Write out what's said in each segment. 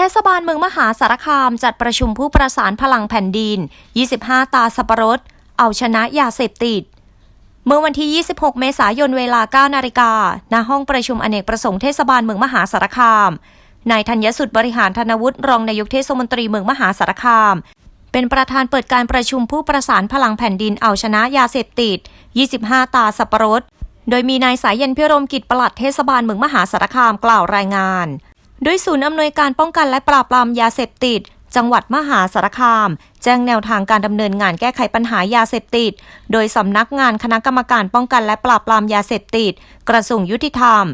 เทศบาลเมืองมหาสารคามจัดประชุมผู้ประสานพลังแผ่นดิน 25 ตาสับปะรด เอาชนะยาเสพติด เมื่อวันที่ 26 เมษายนเวลา 9 นาฬิกา ณ ห้องประชุมอเนกประสงค์เทศบาลเมืองมหาสารคาม นายธัญสุดบริหารธนวุฒิรองนายกเทศมนตรีเมืองมหาสารคาม เป็นประธานเปิดการประชุมผู้ประสานพลังแผ่นดินเอาชนะยาเสพติด 25 ตาสับปะรด โดยมีนายสายเย็นพิรมกิจปลัดเทศบาลเมืองมหาสารคามกล่าวรายงาน โดยศูนย์อำนวยการป้องกันและปราบปรามยาเสพติด จังหวัดมหาสารคาม แจ้งแนวทางการดำเนินงานแก้ไขปัญหายาเสพติด โดยสำนักงานคณะกรรมการป้องกันและปราบปรามยาเสพติด กระทรวงยุติธรรม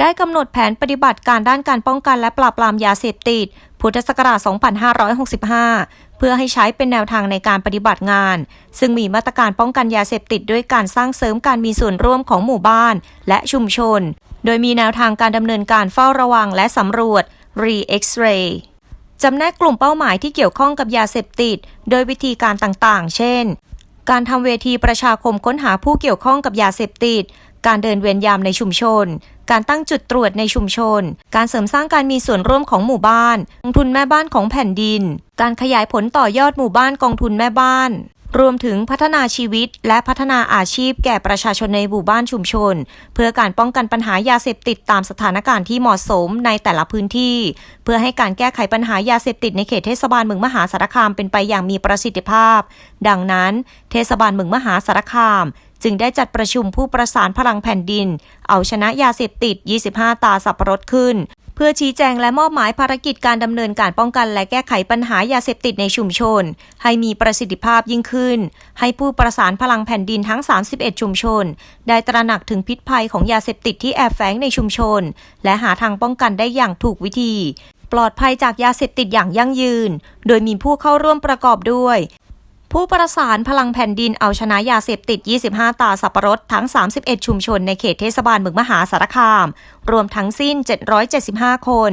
ได้กำหนดแผนปฏิบัติการด้านการป้องกันและปราบปรามยาเสพติด พุทธศักราช 2565 เพื่อให้ใช้เป็นแนวทางในการปฏิบัติงาน ซึ่งมีมาตรการป้องกันยาเสพติดด้วยการสร้างเสริมการมีส่วนร่วมของหมู่บ้าน และชุมชน โดยมีแนวทางการดำเนินการเฝ้าระวังและสำรวจ Re-X-ray จำแนกกลุ่มเป้าหมายที่เกี่ยวข้องกับยาเสพติด โดยวิธีการต่างๆ เช่น การทำเวทีประชาคมค้นหาผู้เกี่ยวข้องกับยาเสพติด การเดินเวียนยามในชุมชน การตั้งจุดตรวจในชุมชน การเสริมสร้างการมีส่วนร่วมของหมู่บ้าน กองทุนแม่บ้านของแผ่นดิน การขยายผลต่อยอดหมู่บ้านกองทุนแม่บ้าน รวมถึงพัฒนาชีวิตและพัฒนาอาชีพแก่ประชาชนในหมู่บ้านชุมชน เพื่อการป้องกันปัญหายาเสพติดตามสถานการณ์ที่เหมาะสมในแต่ละพื้นที่ เพื่อให้การแก้ไขปัญหายาเสพติดในเขตเทศบาลเมืองมหาสารคามเป็นไปอย่างมีประสิทธิภาพ ดังนั้น เทศบาลเมืองมหาสารคาม จึงได้จัดประชุมผู้ประสานพลังแผ่นดิน เอาชนะยาเสพติด 25 ตาสับปะรดขึ้น พื่อชี้แจงและมอบหมายภารกิจการดำเนินการป้องกันและแก้ไขปัญหายาเสพติดในชุมชน ให้มีประสิทธิภาพยิ่งขึ้น ให้ผู้ประสานพลังแผ่นดินทั้ง 31 ชุมชน ได้ตระหนักถึงพิษภัยของยาเสพติดที่แอบแฝงในชุมชน และหาทางป้องกันได้อย่างถูกวิธี ปลอดภัยจากยาเสพติดอย่างยั่งยืน โดยมีผู้เข้าร่วมประกอบด้วย ผู้ประสานพลังแผ่นดินเอาชนะยาเสพติด 25 ตาสับปะรดทั้ง 31 ชุมชนในเขตเทศบาลเมืองมหาสารคาม รวมทั้งสิ้น 775 คน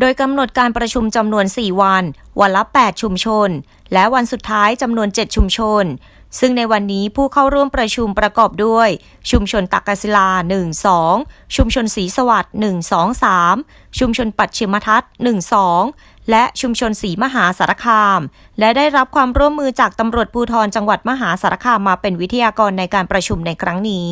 โดยกำหนดการประชุมจำนวน 4 วัน วันละ 8 ชุมชน และวันสุดท้ายจำนวน 7 ชุมชน ซึ่งในวันนี้ผู้เข้าร่วมประชุมประกอบด้วย ชุมชนตักกศิลา 1 2 ชุมชนศรีสวัสดิ์1 2 3 ชุมชนปัดชิมทัศน์1 2 และชุมชนศรีมหาสารคาม และได้รับความร่วมมือจากตำรวจภูธรจังหวัดมหาสารคามมาเป็นวิทยากรในการประชุมในครั้งนี้